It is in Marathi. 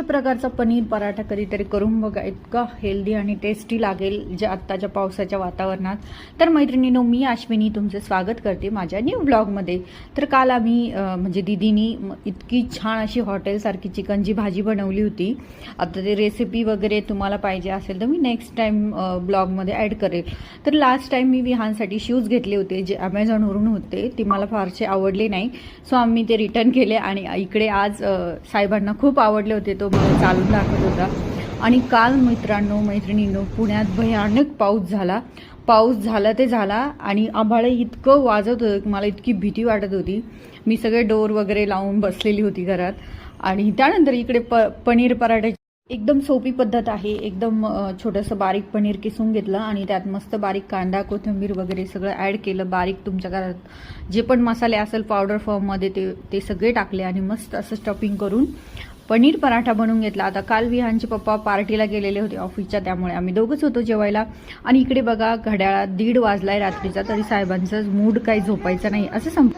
अशा प्रकारचा पनीर पराठा कधीतरी करून बघा. इतका हेल्दी आणि टेस्टी लागेल जे आत्ताच्या पावसाच्या वातावरणात. तर मैत्रिणीनो मी अश्विनी तुमचं स्वागत करते माझ्या न्यू ब्लॉगमध्ये तर काल आम्ही म्हणजे दिदीनी म- इतकी छान अशी हॉटेलसारखी चिकनची भाजी बनवली होती. आता ते रेसिपी वगैरे तुम्हाला पाहिजे असेल तर मी नेक्स्ट टाईम ब्लॉगमध्ये ॲड करेल. तर लास्ट टाईम मी विहानसाठी शूज घेतले होते जे ॲमेझॉनवरून होते. ते मला फारसे आवडले नाही. सो आम्ही ते रिटर्न केले आणि इकडे आज साहेबांना खूप आवडले होते. तो मला चालून दाखवत होता. आणि काल मित्रांनो मैत्रिणींनो पुण्यात भयानक पाऊस झाला. पाऊस झाला ते झाला आणि आभाळ इतकं वाजत होतं की मला इतकी भीती वाटत होती. मी सगळे डोर वगैरे लावून बसलेली होती घरात. आणि त्यानंतर इकडे प पनीर पराठ्याची एकदम सोपी पद्धत आहे. एकदम छोटंसं बारीक पनीर किसून घेतलं आणि त्यात मस्त बारीक कांदा कोथिंबीर वगैरे सगळं ॲड केलं. बारीक तुमच्या घरात जे पण मसाले असेल पावडर फॉर्ममध्ये ते ते सगळे टाकले आणि मस्त असं स्टफिंग करून पनीर पराठा बनवून घेतला. आता काल विहानचे पप्पा पार्टीला गेलेले होते ऑफिसच्या त्यामुळे आम्ही दोघंच होतो जेवायला. आणि इकडे बघा घड्याळा दीड वाजलाय रात्रीचा तरी साहेबांचा मूड काही झोपायचा नाही. असं संप